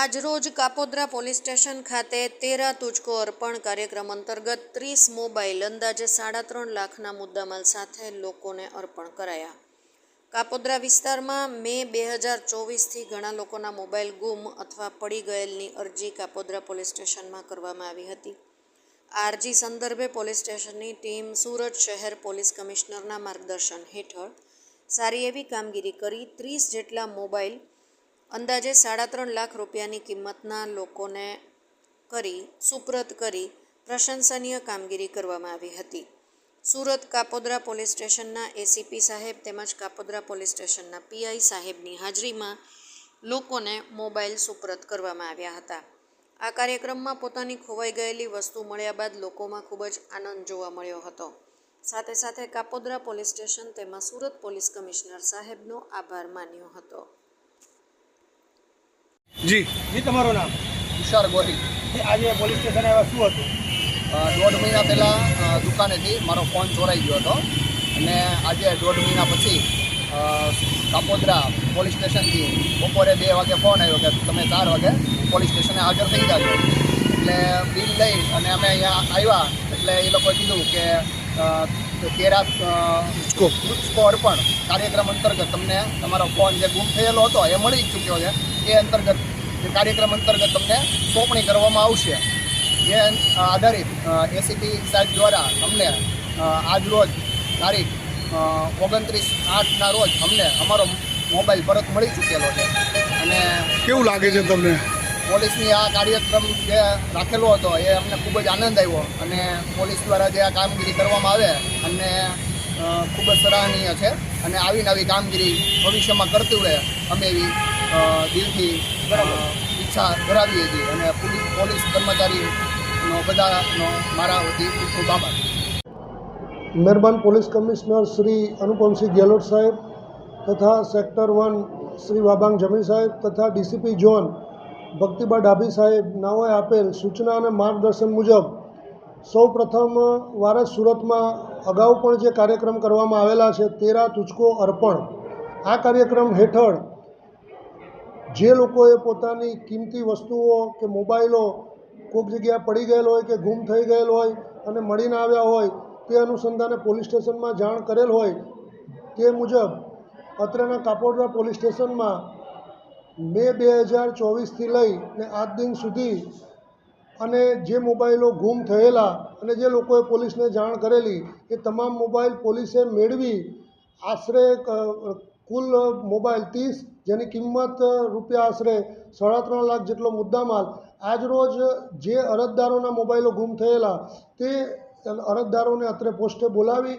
આજરોજ Kapodra police station ખાતે તેરા તુજકો અર્પણ કાર્યક્રમ અંતર્ગત ત્રીસ મોબાઈલ, અંદાજે સાડા ત્રણ લાખના મુદ્દામાલ સાથે લોકોને અર્પણ કરાયા. કાપોદ્રા વિસ્તારમાં મે બે હજાર ચોવીસથી ઘણા લોકોના મોબાઈલ ગુમ અથવા પડી ગયેલની અરજી કાપોદ્રા પોલીસ સ્ટેશનમાં કરવામાં આવી હતી. આ અરજી સંદર્ભે પોલીસ સ્ટેશનની ટીમ સુરત શહેર પોલીસ કમિશનરના માર્ગદર્શન હેઠળ સારી એવી કામગીરી કરી ત્રીસ જેટલા મોબાઈલ અંદાજે સાડા ત્રણ લાખ રૂપિયાની કિંમતના લોકોને કરી, સુપ્રત કરી પ્રશંસનીય કામગીરી કરવામાં આવી હતી. સુરત કાપોદ્રા પોલીસ સ્ટેશનના એસીપી સાહેબ તેમજ કાપોદ્રા પોલીસ સ્ટેશનના પીઆઈ સાહેબની હાજરીમાં લોકોને મોબાઈલ સુપ્રત કરવામાં આવ્યા હતા. આ કાર્યક્રમમાં પોતાની ખોવાઈ ગયેલી વસ્તુ મળ્યા બાદ લોકોમાં ખૂબ જ આનંદ જોવા મળ્યો હતો. સાથે સાથે કાપોદ્રા પોલીસ સ્ટેશન તેમાં સુરત પોલીસ કમિશનર સાહેબનો આભાર માન્યો હતો. જી. જી તમારું નામ? તુષાર ગોહિલ. આજે પોલીસ સ્ટેશન આવ્યા શું હતું? દોઢ મહિના પહેલાં દુકાનેથી મારો ફોન ચોરાઈ ગયો હતો. અને આજે દોઢ મહિના પછી કાપોદરા પોલીસ સ્ટેશનથી બપોરે બે વાગે ફોન આવ્યો કે તમે ચાર વાગે પોલીસ સ્ટેશને હાજર થઈ જાજો. એટલે બિલ લઈ અને અમે અહીંયા આવ્યા. એટલે એ લોકોએ કીધું કે તેરા. તુજકો અર્પણ કાર્યક્રમ અંતર્ગત તમને તમારો ફોન જે ગુમ થયેલો હતો એ મળી ચૂક્યો છે. એ અંતર્ગત કાર્યક્રમ અંતર્ગત તમને સોંપણી કરવામાં આવશે. જે આધારિત એસીપી સાહેબ દ્વારા અમને આજરોજ આજ રોજ તારીખ ઓગણત્રીસ આઠના રોજ અમને અમારો મોબાઈલ પરત મળી ચૂકેલો છે. અને કેવું લાગે છે તમને? પોલીસની આ કાર્યક્રમ જે રાખેલો હતો એ અમને ખૂબ જ આનંદ આવ્યો અને પોલીસ દ્વારા જે આ કામગીરી કરવામાં આવે અને ખૂબ જ સરાહનીય છે અને આવી કામગીરી ભવિષ્યમાં કરતી રહે અમે એવી દિલથી ઈચ્છા ધરાવીએ છીએ અને પોલીસ પોલીસ કર્મચારીનો બધાનો મારા વતી ખૂબ ખૂબ આભાર. મહેરબાન પોલીસ કમિશનર શ્રી અનુપમસિંહ ગેહલોત સાહેબ તથા સેક્ટર વન શ્રી વાબાંગ જમી સાહેબ તથા ડીસીપી ઝોન ભક્તિબા ડાભી સાહેબ નાઓએ આપેલ સૂચના અને માર્ગદર્શન મુજબ સૌ પ્રથમ વાર સુરતમાં અગાઉ પણ જે કાર્યક્રમ કરવામાં આવેલા છે, તેરા તુચકો અર્પણ. આ કાર્યક્રમ હેઠળ જે લોકોએ પોતાની કિંમતી વસ્તુઓ કે મોબાઈલો કોઈક જગ્યાએ પડી ગયેલ હોય કે ગુમ થઈ ગયેલ હોય અને મળીને આવ્યા હોય, તે અનુસંધાને પોલીસ સ્ટેશનમાં જાણ કરેલ હોય, તે મુજબ અત્રેના કાપોડરા પોલીસ સ્ટેશનમાં મે બે હજાર ચોવીસથી લઈને આજ દિન સુધી અને જે મોબાઈલો ગુમ થયેલા અને જે લોકોએ પોલીસને જાણ કરેલી, એ તમામ મોબાઈલ પોલીસે મેળવી. આશરે કુલ મોબાઈલ ત્રીસ, જેની કિંમત રૂપિયા આશરે સાડા ત્રણ લાખ જેટલો મુદ્દામાલ. આજરોજ જે અરજદારોના મોબાઈલો ગુમ થયેલા, તે અરજદારોને અત્રે પોસ્ટે બોલાવી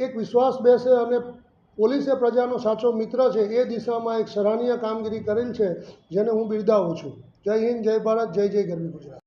એક વિશ્વાસ બેસે અને પોલીસે પ્રજાનો સાચો મિત્ર છે, એ દિશામાં એક સરાહનીય કામગીરી કરેલ છે, જેને હું બિરદાવું છું. જય હિન્દ, જય ભારત, જય જય ગરવી ગુજરાત.